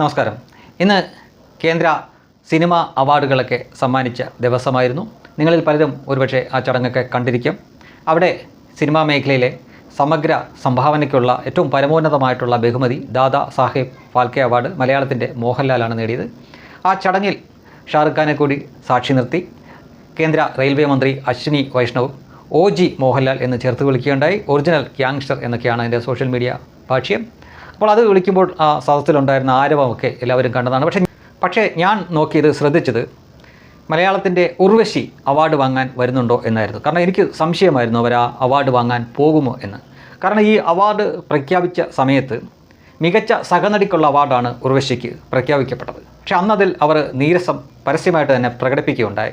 നമസ്കാരം. ഇന്ന് കേന്ദ്ര സിനിമ അവാർഡുകളൊക്കെ സമ്മാനിച്ച ദിവസമായിരുന്നു. നിങ്ങളിൽ പലരും ഒരുപക്ഷെ ആ ചടങ്ങൊക്കെ കണ്ടിരിക്കും. അവിടെ സിനിമാ മേഖലയിലെ സമഗ്ര സംഭാവനയ്ക്കുള്ള ഏറ്റവും പരമോന്നതമായിട്ടുള്ള ബഹുമതി ദാദാ സാഹേബ് ഫാൽക്കെ അവാർഡ് മലയാളത്തിന്റെ മോഹൻലാലാണ് നേടിയത്. ആ ചടങ്ങിൽ ഷാറുഖ് ഖാനെ കൂടി സാക്ഷി നിർത്തി. കേന്ദ്ര റെയിൽവേ മന്ത്രി അശ്വിനി വൈഷ്ണവ് ഒ ജി മോഹൻലാൽ എന്ന് ചേർത്ത് വിളിക്കുകയുണ്ടായി. ഒറിജിനൽ ഗ്യാങ്സ്റ്റർ എന്നൊക്കെയാണ് അതിന്റെ സോഷ്യൽ മീഡിയ ഭാഷ്യം. അപ്പോൾ അത് വിളിക്കുമ്പോൾ ആ സദസ്സിലുണ്ടായിരുന്ന ആരവമൊക്കെ എല്ലാവരും കണ്ടതാണ്. പക്ഷേ പക്ഷേ ഞാൻ നോക്കിയത് ശ്രദ്ധിച്ചത് മലയാളത്തിന്റെ ഉർവശി അവാർഡ് വാങ്ങാൻ വരുന്നുണ്ടോ എന്നായിരുന്നു. കാരണം എനിക്ക് സംശയമായിരുന്നു അവർ ആ അവാർഡ് വാങ്ങാൻ പോകുമോ എന്ന്. കാരണം ഈ അവാർഡ് പ്രഖ്യാപിച്ച സമയത്ത് മികച്ച സഹനടിക്കുള്ള അവാർഡാണ് ഉർവശിക്ക് പ്രഖ്യാപിക്കപ്പെട്ടത്. പക്ഷേ അന്നതിൽ അവർ നീരസം പരസ്യമായിട്ട് തന്നെ പ്രകടിപ്പിക്കുകയുണ്ടായി.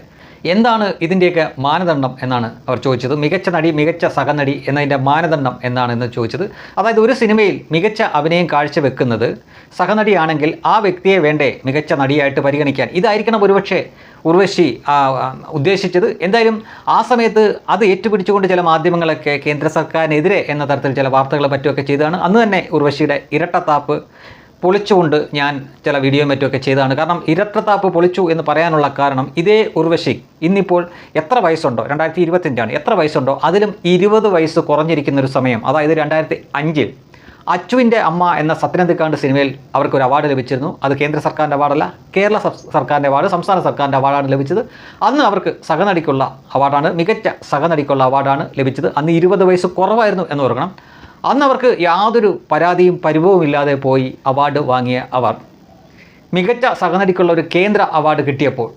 എന്താണ് ഇതിന്റെയൊക്കെ മാനദണ്ഡം എന്നാണ് അവർ ചോദിച്ചത്. മികച്ച നടി മികച്ച സഹനടി എന്നതിന്റെ മാനദണ്ഡം എന്നാണ് എന്ന് ചോദിച്ചത്. അതായത് ഒരു സിനിമയിൽ മികച്ച അഭിനയം കാഴ്ചവെക്കുന്നത് സഹനടിയാണെങ്കിൽ ആ വ്യക്തിയെ വേണ്ടേ മികച്ച നടിയായിട്ട് പരിഗണിക്കാൻ? ഇതായിരിക്കണം ഒരുപക്ഷെ ഉർവശി ഉദ്ദേശിച്ചത്. എന്തായാലും ആ സമയത്ത് അത് ഏറ്റുപിടിച്ചുകൊണ്ട് ചില മാധ്യമങ്ങളൊക്കെ കേന്ദ്ര സർക്കാരിനെതിരെ എന്ന തരത്തിൽ ചില വാർത്തകൾ പറ്റുകയൊക്കെ ചെയ്തതാണ്. അന്ന് തന്നെ ഉർവശിയുടെ ഇരട്ടത്താപ്പ് പൊളിച്ചുകൊണ്ട് ഞാൻ ചില വീഡിയോ മറ്റുമൊക്കെ ചെയ്തതാണ്. കാരണം ഇരട്ടത്താപ്പ് പൊളിച്ചു എന്ന് പറയാനുള്ള കാരണം ഇതേ ഉർവശി ഇന്നിപ്പോൾ എത്ര വയസ്സുണ്ടോ? രണ്ടായിരത്തി ഇരുപത്തിയഞ്ചാണ് എത്ര വയസ്സുണ്ടോ? അതിലും ഇരുപത് വയസ്സ് കുറഞ്ഞിരിക്കുന്ന ഒരു സമയം. അതായത് രണ്ടായിരത്തി അഞ്ചിൽ അച്ചുവിന്റെ അമ്മ എന്ന സത്യനന്ദിക്കാണ്ട് സിനിമയിൽ അവർക്കൊരു അവാർഡ് ലഭിച്ചിരുന്നു. അത് കേന്ദ്ര സർക്കാരിന്റെ അവാർഡല്ല കേരള സർക്കാരിന്റെ അവാർഡ് സംസ്ഥാന സർക്കാരിന്റെ അവാർഡാണ് ലഭിച്ചത്. അന്ന് അവർക്ക് സഹനടിക്കുള്ള അവാർഡാണ് മികച്ച സഹനടിക്കുള്ള അവാർഡാണ് ലഭിച്ചത്. അന്ന് ഇരുപത് വയസ്സ് കുറവായിരുന്നു എന്ന് ഓർക്കണം. അന്ന് അവർക്ക് യാതൊരു പരാതിയും പരിഭവവും ഇല്ലാതെ പോയി അവാർഡ് വാങ്ങിയ അവർ. മികച്ച സഹനടിക്കുള്ള ഒരു കേന്ദ്ര അവാർഡ് കിട്ടിയപ്പോൾ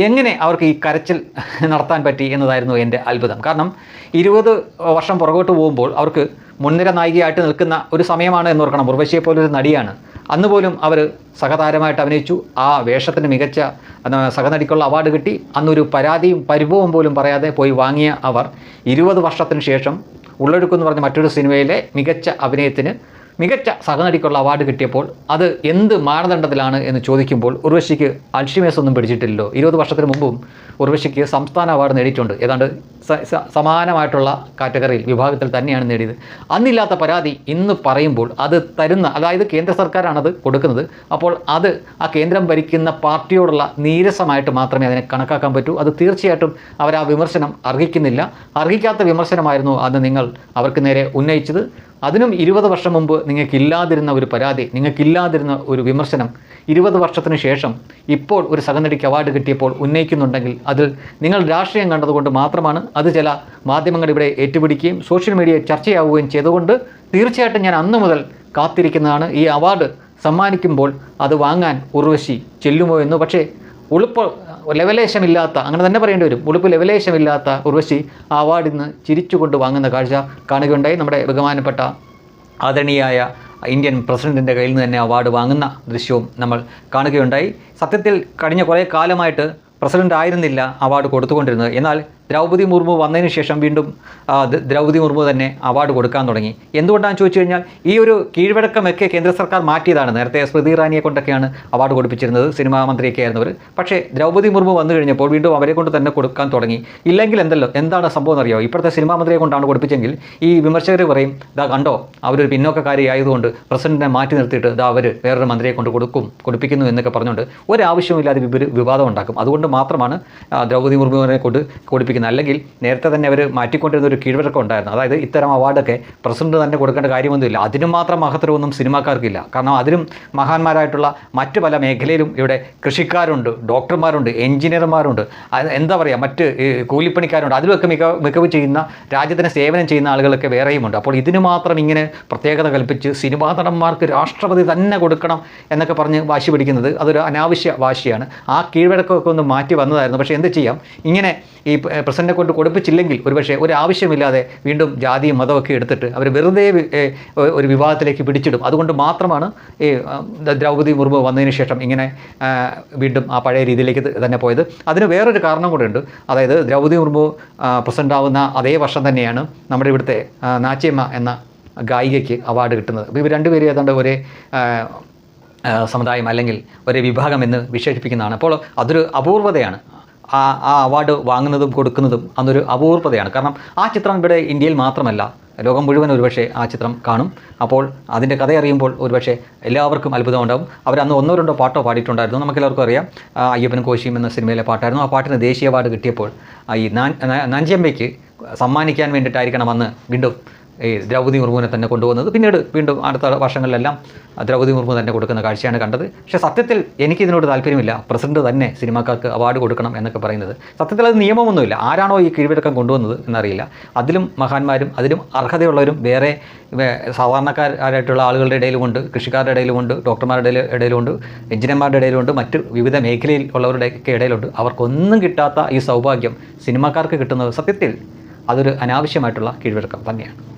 എങ്ങനെ അവർക്ക് ഈ കരച്ചിൽ നടത്താൻ പറ്റി എന്നതായിരുന്നു എന്റെ അത്ഭുതം. കാരണം ഇരുപത് വർഷം പുറകോട്ട് പോകുമ്പോൾ അവർക്ക് മുൻനിര നായികയായിട്ട് നിൽക്കുന്ന ഒരു സമയമാണ് എന്ന് ഓർക്കണം. ഉർവശിയെ പോലൊരു നടിയാണ്. അന്ന് പോലും അവർ സഹതാരമായിട്ട് അഭിനയിച്ചു. ആ വേഷത്തിന് മികച്ച സഹനടിക്കുള്ള അവാർഡ് കിട്ടി. അന്നൊരു പരാതിയും പരിഭവം പോലും പറയാതെ പോയി വാങ്ങിയ അവർ ഇരുപത് വർഷത്തിന് ശേഷം ഉള്ളൊഴുക്കെന്ന് പറഞ്ഞ മറ്റൊരു സിനിമയിലെ മികച്ച അഭിനയത്തിന് മികച്ച സഹനടിക്കുള്ള അവാർഡ് കിട്ടിയപ്പോൾ അത് എന്ത് മാനദണ്ഡത്തിലാണ് എന്ന് ചോദിക്കുമ്പോൾ ഉർവശിക്ക് അൽഷിമേസ് ഒന്നും പിടിച്ചിട്ടില്ലല്ലോ. ഇരുപത് വർഷത്തിന് മുമ്പും ഉർവശിക്ക് സംസ്ഥാന അവാർഡ് നേടിയിട്ടുണ്ട്. ഏതാണ്ട് സമാനമായിട്ടുള്ള കാറ്റഗറിയിൽ വിഭാഗത്തിൽ തന്നെയാണ് നേടിയത്. അന്നില്ലാത്ത പരാതി ഇന്ന് പറയുമ്പോൾ അത് തരുന്ന അതായത് കേന്ദ്ര സർക്കാരാണത് അത് കൊടുക്കുന്നത്. അപ്പോൾ അത് ആ കേന്ദ്രം ഭരിക്കുന്ന പാർട്ടിയോടുള്ള നീരസമായിട്ട് മാത്രമേ അതിനെ കണക്കാക്കാൻ പറ്റൂ. അത് തീർച്ചയായിട്ടും അവർ ആ വിമർശനം അർഹിക്കുന്നില്ല. അർഹിക്കാത്ത വിമർശനമായിരുന്നു അന്ന് നിങ്ങൾ അവർക്ക് നേരെ ഉന്നയിച്ചത്. അതിനും ഇരുപത് വർഷം മുമ്പ് നിങ്ങൾക്കില്ലാതിരുന്ന ഒരു പരാതി നിങ്ങൾക്കില്ലാതിരുന്ന ഒരു വിമർശനം ഇരുപത് വർഷത്തിന് ശേഷം ഇപ്പോൾ ഒരു സഹനടിക്ക് അവാർഡ് കിട്ടിയപ്പോൾ ഉന്നയിക്കുന്നുണ്ടെങ്കിൽ അതിൽ നിങ്ങൾ രാഷ്ട്രീയം കണ്ടതുകൊണ്ട് മാത്രമാണ് അത് ചില മാധ്യമങ്ങൾ ഇവിടെ ഏറ്റുപിടിക്കുകയും സോഷ്യൽ മീഡിയയിൽ ചർച്ചയാവുകയും ചെയ്തുകൊണ്ട് തീർച്ചയായിട്ടും ഞാൻ അന്നു മുതൽ കാത്തിരിക്കുന്നതാണ്. ഈ അവാർഡ് സമ്മാനിക്കുമ്പോൾ അത് വാങ്ങാൻ ഉർവശി ചെല്ലുമോ എന്ന്. പക്ഷേ ഉളുപ്പ് ലെവലേശമില്ലാത്ത അങ്ങനെ തന്നെ പറയേണ്ടി വരും. ഉളുപ്പ് ലെവലേശമില്ലാത്ത ഉർവശി ആ അവാർഡിൽ നിന്ന് ചിരിച്ചുകൊണ്ട് വാങ്ങുന്ന കാഴ്ച കാണുകയുണ്ടായി. നമ്മുടെ ബഹുമാനപ്പെട്ട ആദരണീയായ ഇന്ത്യൻ പ്രസിഡന്റിന്റെ കയ്യിൽ നിന്ന് തന്നെ അവാർഡ് വാങ്ങുന്ന ദൃശ്യവും നമ്മൾ കാണുകയുണ്ടായി. സത്യത്തിൽ കഴിഞ്ഞ കുറേ കാലമായിട്ട് പ്രസിഡന്റ് ആയിരുന്നില്ല അവാർഡ് കൊടുത്തുകൊണ്ടിരുന്നത്. എന്നാൽ ദ്രൗപദി മുർമു വന്നതിന് ശേഷം വീണ്ടും ദ്രൗപദി മുർമു തന്നെ അവാർഡ് കൊടുക്കാൻ തുടങ്ങി. എന്തുകൊണ്ടാണെന്ന് ചോദിച്ചു കഴിഞ്ഞാൽ ഈ ഒരു കീഴ്വഴക്കമൊക്കെ കേന്ദ്ര സർക്കാർ മാറ്റിയതാണ്. നേരത്തെ സ്മൃതി ഇറാനിയെ കൊണ്ടൊക്കെയാണ് അവാർഡ് കൊടുപ്പിച്ചിരുന്നത് സിനിമാ മന്ത്രിയൊക്കെ ആയിരുന്നവർ പക്ഷേ ദ്രൗപദി മുർമു വന്നു കഴിഞ്ഞപ്പോൾ വീണ്ടും അവരെ കൊണ്ട് തന്നെ കൊടുക്കാൻ തുടങ്ങി. ഇല്ലെങ്കിൽ എന്തല്ലോ എന്താണ് സംഭവം എന്നറിയോ? ഇപ്പോഴത്തെ സിനിമാ മന്ത്രിയെ കൊണ്ടാണ് കൊടുപ്പിച്ചെങ്കിൽ ഈ വിമർശകർ പറയും ഇതാ കണ്ടോ അവരൊരു പിന്നോക്കക്കാരി ആയതുകൊണ്ട് പ്രസിഡന്റിനെ മാറ്റി നിർത്തിയിട്ട് ഇതാ അവർ വേറൊരു മന്ത്രിയെ കൊണ്ട് കൊടുക്കും കൊടുപ്പിക്കുന്നു എന്നൊക്കെ പറഞ്ഞുകൊണ്ട് ഒരാവശ്യമില്ലാതെ വിവാദം ഉണ്ടാക്കും. അതുകൊണ്ട് മാത്രമാണ് ദ്രൗപദി മുർമുവിനെ കൊണ്ട് കൊടുപ്പിക്കുന്നത്. അല്ലെങ്കിൽ നേരത്തെ തന്നെ അവർ മാറ്റിക്കൊണ്ടിരുന്ന ഒരു കീഴ്വഴക്കം ഉണ്ടായിരുന്നു. അതായത് ഇത്തരം അവാർഡൊക്കെ പ്രസിഡന്റ് തന്നെ കൊടുക്കേണ്ട കാര്യമൊന്നുമില്ല. അതിനും മാത്രം മഹത്തരമൊന്നും സിനിമാക്കാർക്കില്ല. കാരണം അതിലും മഹാന്മാരായിട്ടുള്ള മറ്റ് പല മേഖലയിലും ഇവിടെ കൃഷിക്കാരുണ്ട് ഡോക്ടർമാരുണ്ട് എഞ്ചിനീയർമാരുണ്ട്. എന്താ പറയുക മറ്റ് കൂലിപ്പണിക്കാരുണ്ട്. അതിലൊക്കെ മിക മികവ് ചെയ്യുന്ന രാജ്യത്തിന് സേവനം ചെയ്യുന്ന ആളുകളൊക്കെ വേറെയുമുണ്ട്. അപ്പോൾ ഇതിന് മാത്രം ഇങ്ങനെ പ്രത്യേകത കൽപ്പിച്ച് സിനിമാ നടന്മാർക്ക് രാഷ്ട്രപതി തന്നെ കൊടുക്കണം എന്നൊക്കെ പറഞ്ഞ് വാശി പിടിക്കുന്നത് അതൊരു അനാവശ്യ വാശിയാണ്. ആ കീഴ്വഴക്കമൊക്കെ ഒന്ന് മാറ്റി വന്നതായിരുന്നു. പക്ഷേ എന്ത് ചെയ്യാം? ഇങ്ങനെ ഈ പ്രസിഡന്റിനെ കൊണ്ട് കൊടുപ്പിച്ചില്ലെങ്കിൽ ഒരുപക്ഷെ ഒരു ആവശ്യമില്ലാതെ വീണ്ടും ജാതിയും മതമൊക്കെ എടുത്തിട്ട് അവർ വെറുതെ ഒരു വിവാഹത്തിലേക്ക് പിടിച്ചിടും. അതുകൊണ്ട് മാത്രമാണ് ഈ ദ്രൗപദി മുർമു വന്നതിന് ശേഷം ഇങ്ങനെ വീണ്ടും ആ പഴയ രീതിയിലേക്ക് തന്നെ പോയത്. അതിന് വേറൊരു കാരണം കൂടെയുണ്ട് അതായത് ദ്രൗപദി മുർമു പ്രസിഡന്റ് ആവുന്ന അതേ വർഷം തന്നെയാണ് നമ്മുടെ ഇവിടുത്തെ നാച്ചിയമ്മ എന്ന ഗായികയ്ക്ക് അവാർഡ് കിട്ടുന്നത്. അപ്പോൾ ഇവർ രണ്ടുപേരും ഏതാണ്ട് ഒരേ സമുദായം അല്ലെങ്കിൽ ഒരേ വിഭാഗം എന്ന് വിശേഷിപ്പിക്കുന്നതാണ്. അപ്പോൾ അതൊരു അപൂർവതയാണ്. ആ ആ അവാർഡ് വാങ്ങുന്നതും കൊടുക്കുന്നതും അന്നൊരു അപൂർവതയാണ്. കാരണം ആ ചിത്രം ഇവിടെ ഇന്ത്യയിൽ മാത്രമല്ല ലോകം മുഴുവൻ ഒരുപക്ഷെ ആ ചിത്രം കാണും. അപ്പോൾ അതിന്റെ കഥ അറിയുമ്പോൾ ഒരുപക്ഷെ എല്ലാവർക്കും അത്ഭുതമുണ്ടാവും. അവർ അന്ന് ഒന്നോ രണ്ടോ പാട്ടോ പാടിയിട്ടുണ്ടായിരുന്നു. നമുക്കെല്ലാവർക്കും അറിയാം. അയ്യപ്പനും കോശിയും എന്ന സിനിമയിലെ പാട്ടായിരുന്നു. ആ പാട്ടിന് ദേശീയ അവാർഡ് കിട്ടിയപ്പോൾ ഈ നാഞ്ചിയമ്മയ്ക്ക് സമ്മാനിക്കാൻ വേണ്ടിയിട്ടായിരിക്കണം അന്ന് വീണ്ടും ഈ ദ്രൗപദി മുർമുവിനെ തന്നെ കൊണ്ടുപോകുന്നത് പിന്നീട് വീണ്ടും അടുത്ത വർഷങ്ങളിലെല്ലാം ദ്രൗപദി മുർമു തന്നെ കൊടുക്കുന്ന കാഴ്ചയാണ് കണ്ടത്. പക്ഷേ സത്യത്തിൽ എനിക്കിതിനോട് താല്പര്യമില്ല. പ്രസിഡന്റ് തന്നെ സിനിമാക്കാർക്ക് അവാർഡ് കൊടുക്കണം എന്നൊക്കെ പറയുന്നത്. സത്യത്തിൽ അത് നിയമമൊന്നുമില്ല. ആരാണോ ഈ കീഴ്വഴക്കം കൊണ്ടുവന്നത് എന്നറിയില്ല. അതിലും മഹാന്മാരും അതിലും അർഹതയുള്ളവരും വേറെ സാധാരണക്കാരായിട്ടുള്ള ആളുകളുടെ ഇടയിലുമുണ്ട്. കൃഷിക്കാരുടെ ഇടയിലുമുണ്ട്. ഡോക്ടർമാരുടെ ഇടയിലുമുണ്ട്. എഞ്ചിനീയർമാരുടെ ഇടയിലുമുണ്ട്. മറ്റ് വിവിധ മേഖലയിൽ ഉള്ളവരുടെ ഒക്കെ ഇടയിലുണ്ട്. അവർക്കൊന്നും കിട്ടാത്ത ഈ സൗഭാഗ്യം സിനിമാക്കാർക്ക് കിട്ടുന്നത് സത്യത്തിൽ അതൊരു അനാവശ്യമായിട്ടുള്ള കീഴ്വഴക്കം തന്നെയാണ്.